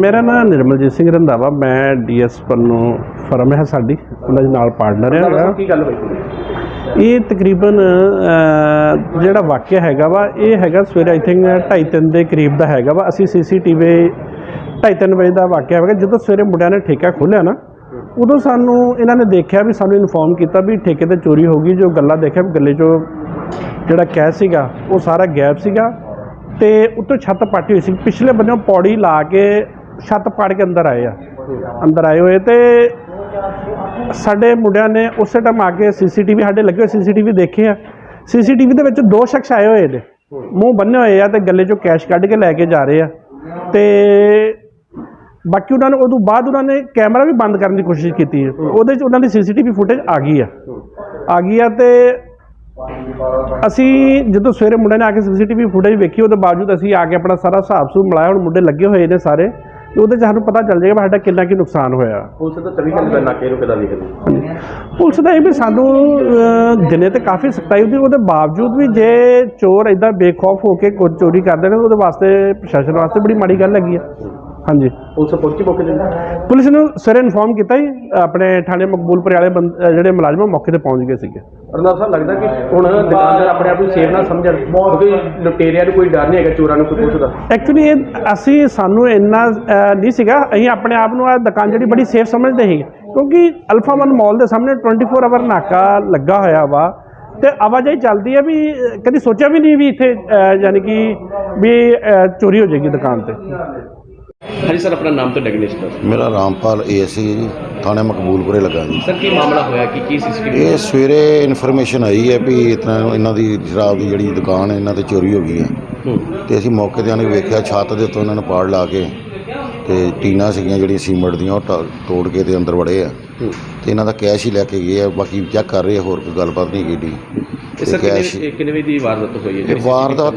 ਮੇਰਾ ਨਾਮ ਨਿਰਮਲਜੀਤ ਸਿੰਘ ਰੰਧਾਵਾ ਮੈਂ ਡੀਐਸ ਪੰਨੂ ਫਰਮ ਹੈ ਸਾਡੀ ਉਹਨਾਂ ਦੇ ਨਾਲ ਪਾਰਟਨਰ ਹੈਗਾ। ਕੀ ਗੱਲ ਹੋਈ ਇਹ ਤਕਰੀਬਨ ਜਿਹੜਾ ਵਾਕਿਆ ਹੈਗਾ ਵਾ ਇਹ ਹੈਗਾ ਸਵੇਰੇ ਆਈ ਥਿੰਕ 2:30 ਦੇ ਕਰੀਬ ਦਾ ਹੈਗਾ ਵਾ। ਅਸੀਂ ਸੀਸੀਟੀਵੀ 2:30 ਵਜੇ ਦਾ ਵਾਕਿਆ ਹੈਗਾ ਜਦੋਂ ਸਵੇਰੇ ਮੁੰਡਿਆਂ ਨੇ ਠੇਕਾ ਖੋਲ੍ਹਿਆ ਨਾ ਉਦੋਂ ਸਾਨੂੰ ਇਹਨਾਂ ਨੇ ਦੇਖਿਆ ਵੀ ਸਾਨੂੰ ਇਨਫੋਰਮ ਕੀਤਾ ਵੀ ਠੇਕੇ ਤੇ ਚੋਰੀ ਹੋ ਗਈ ਜੋ ਗੱਲਾਂ ਦੇਖਿਆ ਵੀ ਗੱਲੇ 'ਚੋਂ ਜਿਹੜਾ ਕੈਸ਼ ਸੀਗਾ ਉਹ ਸਾਰਾ ਗਾਇਬ ਸੀਗਾ। ਤੇ ਉੱਤੋਂ ਛੱਤ ਪਾਟੀ ਹੋਈ ਸੀ। ਪਿਛਲੇ ਬੰਨਿਓ ਪੌੜੀ ਲਾ ਕੇ ਛੱਤ ਪਾੜ ਕੇ ਅੰਦਰ ਆਏ ਆ। ਅੰਦਰ ਆਏ ਹੋਏ ਤੇ ਸਾਡੇ ਮੁੰਡਿਆਂ ਨੇ ਉਸੇ ਟਾਈਮ ਆ ਕੇ ਸੀਸੀਟੀਵੀ ਸਾਡੇ ਲੱਗੇ ਹੋਏ ਸੀਸੀਟੀਵੀ ਦੇਖੇ ਆ। ਸੀਸੀਟੀਵੀ ਦੇ ਵਿੱਚ ਦੋ ਸ਼ਖਸ ਆਏ ਹੋਏ ਨੇ। ਮੂੰਹ ਬੰਨੇ ਹੋਏ ਆ ਤੇ ਗੱਲੇ 'ਚੋਂ ਕੈਸ਼ ਕੱਢ ਕੇ ਲੈ ਕੇ ਜਾ ਰਹੇ ਆ। ਤੇ ਬਾਕੀ ਉਹਨਾਂ ਨੇ ਉਦੋਂ ਬਾਅਦ ਉਹਨਾਂ ਨੇ ਕੈਮਰਾ ਵੀ ਬੰਦ ਕਰਨ ਦੀ ਕੋਸ਼ਿਸ਼ ਕੀਤੀ ਹੈ ਉਹਦੇ 'ਚ ਉਹਨਾਂ ਦੀ ਸੀਸੀਟੀਵੀ ਫੁਟੇਜ ਆ ਗਈ ਆ। ਆ ਗਈ ਆ ਤੇ ਅਸੀਂ ਜਦੋਂ ਸਵੇਰੇ ਮੁੰਡੇ ਨੇ ਆ ਕੇ ਸੀਸੀਟੀਵੀ ਫੁਟੇਜ ਵੇਖੀ ਉਹਦੇ ਬਾਵਜੂਦ ਅਸੀਂ ਆ ਕੇ ਆਪਣਾ ਸਾਰਾ ਹਿਸਾਬ ਸੂਬ ਮਿਲਾਇਆ ਹੁਣ ਮੁੰਡੇ ਲੱਗੇ ਹੋਏ ਨੇ ਸਾਰੇ ਤੇ ਉਹਦੇ 'ਚ ਸਾਨੂੰ ਪਤਾ ਚੱਲ ਜਾਏਗਾ ਵੀ ਸਾਡਾ ਕਿੰਨਾ ਕੀ ਨੁਕਸਾਨ ਹੋਇਆ। ਪੁਲਿਸ ਤਾਂ 24 ਘੰਟੇ ਨਾਕੇ ਨੂੰ ਕਿਦਾਂ ਦੇਖਦੀ ਪੁਲਿਸ ਦਾ ਇਹ ਵੀ ਸਾਨੂੰ ਅਹ, ਦਿਨੇ ਤੇ ਕਾਫੀ ਸਖਤਾਈ ਹੁੰਦੀ ਉਹਦੇ ਬਾਵਜੂਦ ਵੀ ਜੇ ਚੋਰ ਇਦਾਂ ਬੇਖੌਫ ਹੋ ਕੇ ਕੁਝ ਚੋਰੀ ਕਰਦੇ ਨੇ ਉਹਦੇ ਵਾਸਤੇ ਪ੍ਰਸ਼ਾਸਨ ਵਾਸਤੇ ਬੜੀ ਮਾੜੀ ਗੱਲ ਹੈਗੀ ਆ। ਹਾਂਜੀ। ਪੁਲਿਸ ਪਹੁੰਚੀ ਮੌਕੇ ਤੇ? ਪੁਲਿਸ ਨੂੰ ਸਵੇਰੇ ਇਨਫੋਰਮ ਕੀਤਾ ਜੀ ਆਪਣੇ ਥਾਣੇ ਮਕਬੂਲਪੁਰ ਵਾਲੇ ਬੰਦ- ਜਿਹੜੇ ਮੁਲਾਜ਼ਮ ਆ, ਮੌਕੇ ਤੇ ਪਹੁੰਚ ਗਏ ਸੀਗੇ। ਅਰਨਾਬ ਸਾਹਿਬ ਲੱਗਦਾ ਕਿ ਹੁਣ ਦੁਕਾਨਦਾਰ ਆਪਣੇ ਆਪ ਨੂੰ ਸੇਫ ਨਾ ਸਮਝਣ ਕਿਉਂਕਿ ਲੁਟੇਰਿਆਂ ਨੂੰ ਕੋਈ ਡਰ ਨਹੀਂ ਹੈਗਾ ਚੋਰਾਂ ਨੂੰ ਕੋਈ ਪੁੱਛਦਾ। ਐਕਚੁਅਲੀ ਇਹ ਅਸੀਂ ਸਾਨੂੰ ਇੰਨਾ ਅਹ, ਨਹੀਂ ਸੀਗਾ ਅਸੀਂ ਆਪਣੇ ਆਪ ਨੂੰ ਆ ਦੁਕਾਨ ਜਿਹੜੀ ਬੜੀ ਸੇਫ ਸਮਝਦੇ ਸੀ। ਕਿਉਂਕਿ ਅਲਫਾ ਵਨ ਮਾਲ ਦੇ ਸਾਹਮਣੇ 24 ਆਵਰ ਨਾਕਾ ਲੱਗਾ ਹੋਇਆ ਵਾ ਤੇ ਆਵਾਜਾਈ ਚੱਲਦੀ ਹੈ ਵੀ ਅਹ, ਕਦੀ ਸੋਚਿਆ ਵੀ ਨਹੀਂ ਵੀ ਇੱਥੇ ਅਹ, ਯਾਨੀ ਕਿ ਵੀ ਅਹ, ਚੋਰੀ ਹੋ ਜਾਏਗੀ ਦੁਕਾਨ ਤੇ। ਹਾਂਜੀ ਸਰ ਆਪਣਾ ਨਾਮ ਤੇ ਡੈਗਨੇਸ਼ਨ ਦੱਸੋ। ਮੇਰਾ ਰਾਮਪਾਲ ਏਐਸਸੀ ਜੀ ਥਾਣੇ ਮਕਬੂਲਪੁਰੇ ਲੱਗਾ ਜੀ। ਸਰ ਕੀ ਮਾਮਲਾ ਹੋਇਆ? ਕਿ ਕੀ ਸੀਸੀਟੀਵੀ ਇਹ ਸਵੇਰੇ ਇਨਫੋਰਮੇਸ਼ਨ ਆਈ ਹੈ ਵੀ ਇਤਨਾ ਇਹਨਾਂ ਦੀ ਸ਼ਰਾਬ ਦੀ ਜਿਹੜੀ ਦੁਕਾਨ ਹੈ ਇਹਨਾਂ ਤੇ ਚੋਰੀ ਹੋ ਗਈ ਹੈ। ਤੇ ਅਸੀਂ ਮੌਕੇ ਤੇ ਆਨੇ ਵੇਖਿਆ ਛੱਤ ਦੇ ਉੱਤੋਂ ਇਹਨਾਂ ਨੇ ਪਾੜ ਲਾ ਕੇ ਤੇ ਟੀਨਾਂ ਸੀਗੀਆਂ ਜਿਹੜੀਆਂ ਸੀਮੈਂਟ ਦੀਆਂ ਉਹ ਟ- ਤੋੜ ਕੇ ਤੇ ਅੰਦਰ ਵੜੇ ਆ। ਤੇ ਇਹਨਾਂ ਦਾ ਕੈਸ਼ ਹੀ ਲੈ ਕੇ ਗਏ ਆ ਬਾਕੀ ਚੈੱਕ ਕਰ ਰਹੇ ਆ ਹੋਰ ਕੋਈ ਗੱਲਬਾਤ ਨਹੀਂ ਕੀਤੀ ਇਹ ਸਰ ਕੈਸ਼ ਕਿੰਨੇ ਕਿੰਨੇ ਵਜੇ ਦੀ ਵਾਰਦਾਤ ਹੋਈ ਹੈ? ਇਹ ਵਾਰਦਾਤ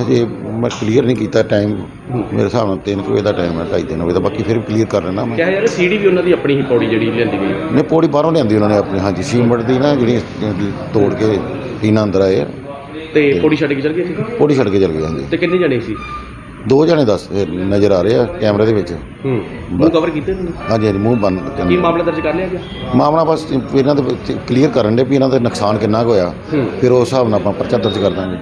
ਹਜੇ ਮੈਂ ਕਲੀਅਰ ਨਹੀਂ ਕੀਤਾ ਟਾਈਮ ਮੇਰੇ ਹਿਸਾਬ ਨਾਲ 3 ਵਜੇ ਦਾ ਟਾਈਮ ਹੈ 2:30 ਵਜੇ ਦਾ ਬਾਕੀ ਫਿਰ ਕਲੀਅਰ ਕਰ ਲੈਣਾ ਮੈਂ। ਕਿਹਾ ਯਾਰ ਸੀਡੀ ਵੀ ਉਹਨਾਂ ਦੀ ਆਪਣੀ ਹੀ ਪੌੜੀ ਜਿਹੜੀ ਲਿਆਂਦੀ ਗਈ ਹੈ। ਨੇ ਪੌੜੀ ਬਾਹਰੋਂ ਲਿਆਂਦੀ ਉਹਨਾਂ ਨੇ ਆਪਣੀ ਹਾਂਜੀ ਸੀਮੈਂਟ ਦੀ ਨਾ ਜਿਹੜੀ ਤੋੜ ਕੇ ਟੀਨਾਂ ਅੰਦਰ ਆਏ ਆ। ਤੇ ਪੌੜੀ ਛੱਡ ਕੇ ਚਲ ਗਏ ਸੀ ਪੌੜੀ ਛੱਡ ਕੇ ਚਲ ਗਏ ਹਾਂਜੀ। ਤੇ ਕਿੰਨੇ ਜਣੇ ਸੀ? ਦੋ ਜਣੇ ਦੱਸ ਨਜ਼ਰ ਆ ਰਹੇ ਆ ਕੈਮਰੇ ਦੇ ਵਿੱਚ। ਹੂੰ। ਮੂੰਹ ਕਵਰ ਕੀਤੇ ਉਹਨਾਂ ਨੇ? ਹਾਂਜੀ ਹਾਂਜੀ ਮੂੰਹ ਬੰਦ ਕੀ ਮਾਮਲਾ ਦਰਜ ਕਰ ਲਿਆ ਗਿਆ? ਮਾਮਲਾ ਬਸ ਇਹਨਾਂ ਦੇ ਕਲੀਅਰ ਕਰਨ ਦੇ ਵੀ ਇਹਨਾਂ ਦਾ ਨੁਕਸਾਨ ਕਿੰਨਾ ਕੁ ਹੋਇਆ। ਹੂੰ। ਫਿਰ ਉਸ ਹਿਸਾਬ ਨਾਲ ਆਪਾਂ ਪਰਚਾ ਦਰਜ ਕਰ ਦਾਂਗੇ।